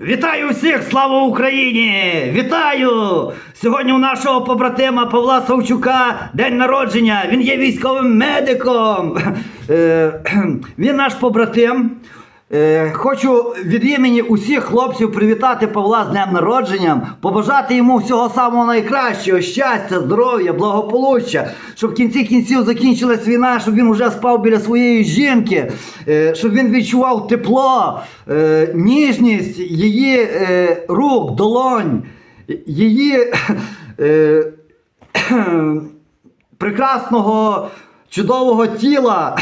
Вітаю всіх! Слава Україні! Вітаю! Сьогодні у нашого побратима Павла Савчука день народження. Він є військовим медиком. Е, Він наш побратим. Е, Хочу від імені усіх хлопців привітати Павла з днем народження, побажати йому всього самого найкращого, щастя, здоров'я, благополуччя, щоб в кінці кінців закінчилась війна, щоб він вже спав біля своєї жінки, е, щоб він відчував тепло, е, ніжність її рук, долонь, її прекрасного, чудового тіла.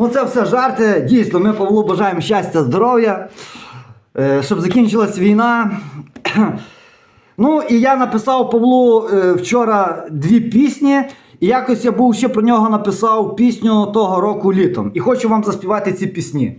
Ну, це все жарти. Дійсно, ми Павлу бажаємо щастя, здоров'я, е, щоб закінчилась війна. Ну, і я написав Павлу е, вчора дві пісні, і якось я був ще про нього написав пісню того року літом. І хочу вам заспівати ці пісні.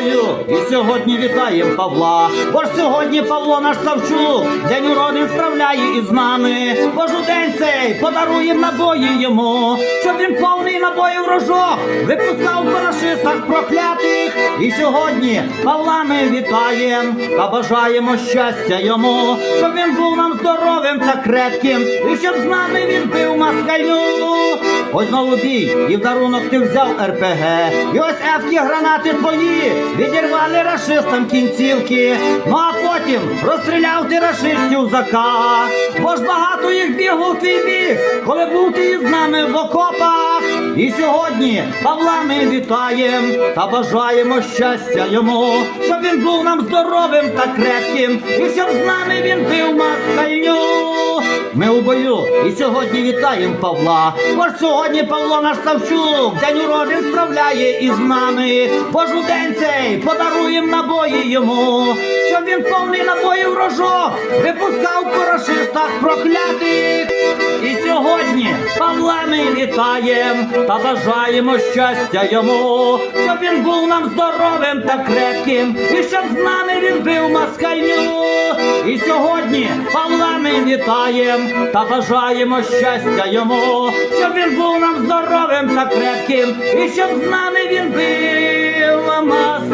Ми і сьогодні вітаємо Павла. Бо ж сьогодні Павло наш Савчук, день уродин справляє із нами. Бож у день цей подаруєм набої йому, щоб він повний набоїв рожок випускав по рашистах проклятих. І сьогодні Павла ми вітаєм та бажаємо щастя йому, щоб він був нам здоровим та крепким, і щоб з нами він бив москалю. Ось знову бій, і в дарунок ти взяв РПГ. І ось евські гранати твої відірвали рашистам кінцівки. Ну а потім розстріляв ти рашистів зака. Бо ж багато їх бігло в твій бік, коли був ти із нами в окопах. І сьогодні Павла ми вітаєм та бажаємо щастя йому, щоб він був нам здоровим та крепким, і щоб з нами він бив москальню. Ми у бою і сьогодні вітаємо Павла. Бож сьогодні Павло наш Савчук, день уродин справляє із нами. Пожуденцей день цей подаруєм набої йому, щоб він повний набоїв рожок випускав по рашистах проклятих. І сьогодні Павла ми вітаєм та бажаємо щастя йому, щоб він був нам здоровим та крепким, і щоб з нами він бив москальню. І сьогодні Павла ми вітаєм та бажаємо щастя йому, щоб він був нам здоровим та крепким, і щоб з нами він бив москалю.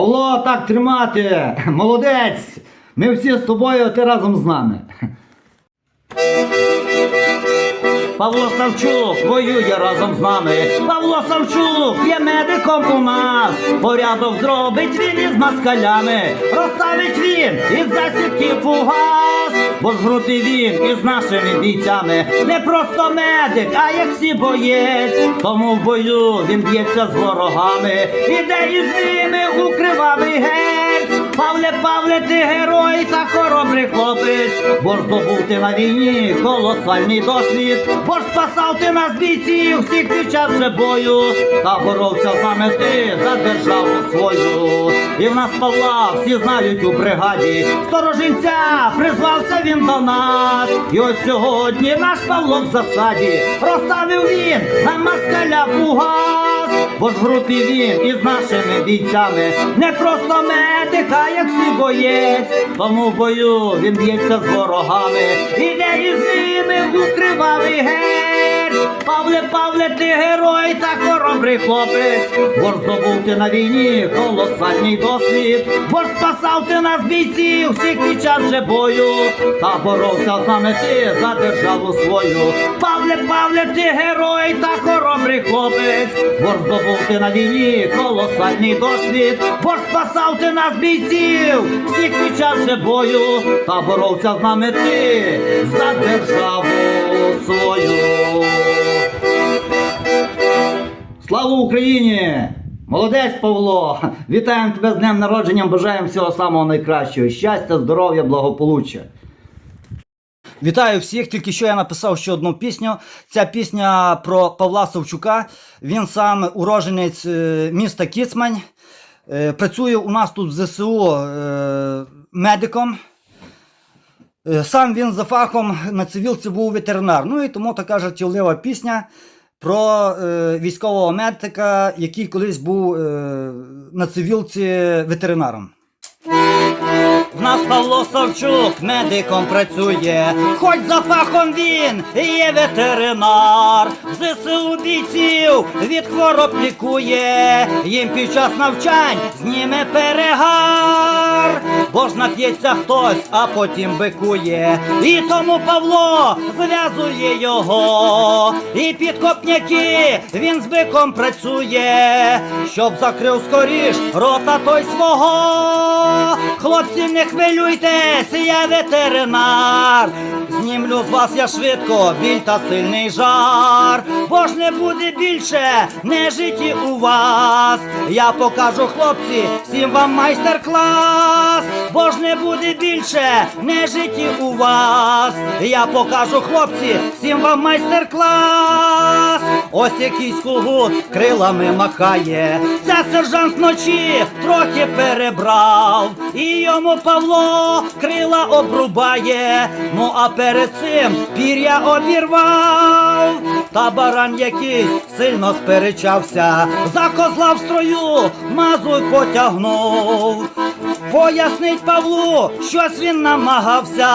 Павло, так тримати! Молодець! Ми всі з тобою, а ти разом з нами. Павло Савчук воює разом з нами. Павло Савчук є медиком у нас. Порядок зробить він із москалями. Розставить він із засідки фугас. Бо ж груди він із нашими бійцями. Не просто медик, а як всі боєць. Тому в бою він б'ється з ворогами. Іде із ними у кривавий герць. Павле, Павле, ти герой та хоробрий хлопець, бо ж здобув ти на війні колосальний досвід, бо спасав ти нас бійців всіх під час бою, та боровся з нами ти за державу свою. І в нас Павла всі знають у бригаді, сторожинця призвався він до нас. І ось сьогодні наш Павло в засаді розставив він на москаля фугас. Бо в групі він із нашими бійцями не просто медика, як всі боєць. Тому в бою він б'ється з ворогами, іде із ними в кривавий герць. Павле, Павле, ти герой та хоробрий хлопець. Бо ж здобув ти на війні колосальний досвід. Бо ж спасав ти нас бійців всіх під час же бою. Та боровся з нами ти за державу свою. Павле, Павле, ти герой та хоробрий хлопець. Бо ж здобув ти на війні колосальний досвід. Бо ж спасав ти нас бійців всіх під час же бою. Та боровся з нами ти за державу свою. Слава Україні! Молодець Павло! Вітаємо тебе з днем народження, бажаємо всього самого найкращого. Щастя, здоров'я, благополуччя. Вітаю всіх! Тільки що я написав ще одну пісню. Ця пісня про Павла Савчука. Він сам уроженець е, міста Кіцмань. Е, Працює у нас тут в ЗСУ е, медиком. Е, Сам він за фахом на цивілці був ветеринар. Ну і тому така жартівлива пісня про е, військового медика, який колись був е, на цивілці ветеринаром. Нас Павло Савчук медиком працює, хоч за фахом він є ветеринар. ЗСУ бійців від хвороб лікує, їм під час навчань зніме перегар. Бо ж нап'ється хтось, а потім бикує. І тому Павло зв'язує його. І під копняки він з биком працює, щоб закрив скоріш рота той свого. Хлопці, не хвилюйтесь, я ветеринар. Знімлю з вас я швидко біль та сильний жар. Бо ж не буде більше нежиті у вас. Я покажу хлопці всім вам майстер-клас. Бо ж не буде більше нежиті у вас. Я покажу хлопці всім вам майстер-клас. Ось якийсь кулгут крилами махає. Це сержант вночі трохи перебрав. І йому Павло крила обрубає. Ну а перед цим пір'я обірвав. Та баран якийсь сильно сперечався. За козла в строю мазуй потягнув. Пояснить Павлу, щось він намагався,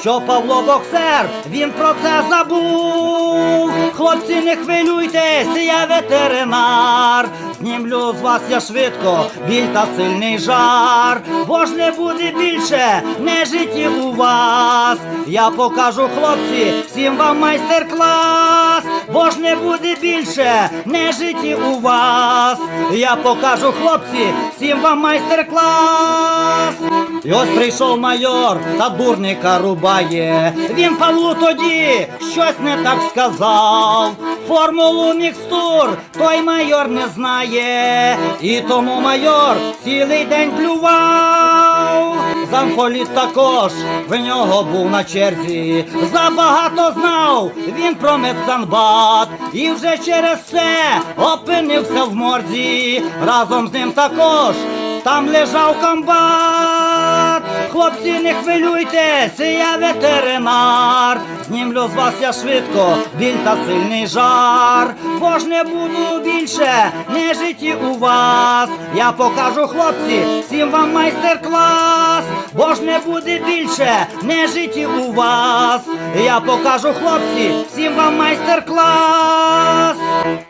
що Павло боксер, він про це забув. Хлопці, не хвилюйтесь, я ветеринар. Знімлю з вас я швидко, біль та сильний жар. Бо ж не буде більше нежиті у вас. Я покажу хлопці, всім вам майстер-клас. Бо ж не буде більше нежиті у вас. Я покажу хлопці, всім вам майстер-клас. І ось прийшов майор та дурника рубає. Він Павлу тоді щось не так сказав. Формулу мікстур той майор не знає. І тому майор цілий день плював. Замполіт також в нього був на черзі. Забагато знав він про медсанбат. І вже через це опинився в морзі. Разом з ним також там лежав комбат. Хлопці, не хвилюйте, я ветеринар. Знімлю з вас я швидко, біль та сильний жар. Бо не буду більше не житті у вас. Я покажу хлопці, всім вам майстер-клас. Бо ж не буде більше нежиті у вас. Я покажу хлопці, всім вам майстер-клас.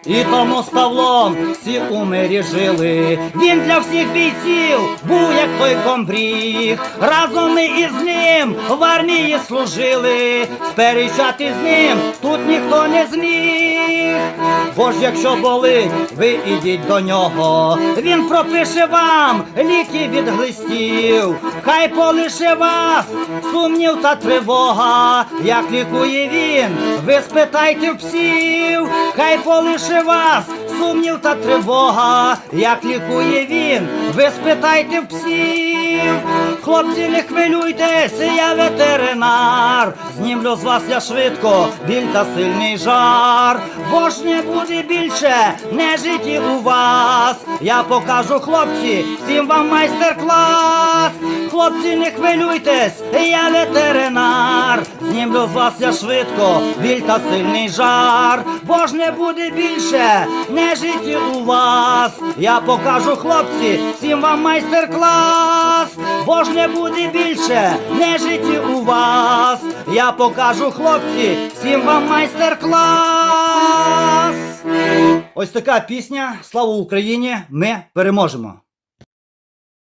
І тому з Павлом всі у мирі жили. Він для всіх бійців був як той комбріг. Разом ми із ним в армії служили. Сперечати з ним тут ніхто не зміг. Бо якщо болить, ви ідіть до нього. Він пропише вам ліки від глистів. Хай полише вас сумнів та тривога. Як лікує він, ви спитайте в псів. Хай полише вас сумнів та тривога. Як лікує він, ви спитайте в псів. Хлопці, не хвилюйтесь, я ветеринар. Знімлю з вас я швидко, біль та сильний жар. Бо ж не буде більше нежиті у вас. Я покажу хлопці, всім вам майстер-клас. Хлопці, не хвилюйтесь, я ветеринар. Знімлю з вас я швидко, біль та сильний жар. Бо ж не буде більше нежиті у вас. Я покажу хлопці, всім вам майстер-клас. Бо ж не буде більше нежиті у вас. Я покажу хлопці, всім вам майстер-клас. Ось така пісня. Слава Україні! Ми переможемо!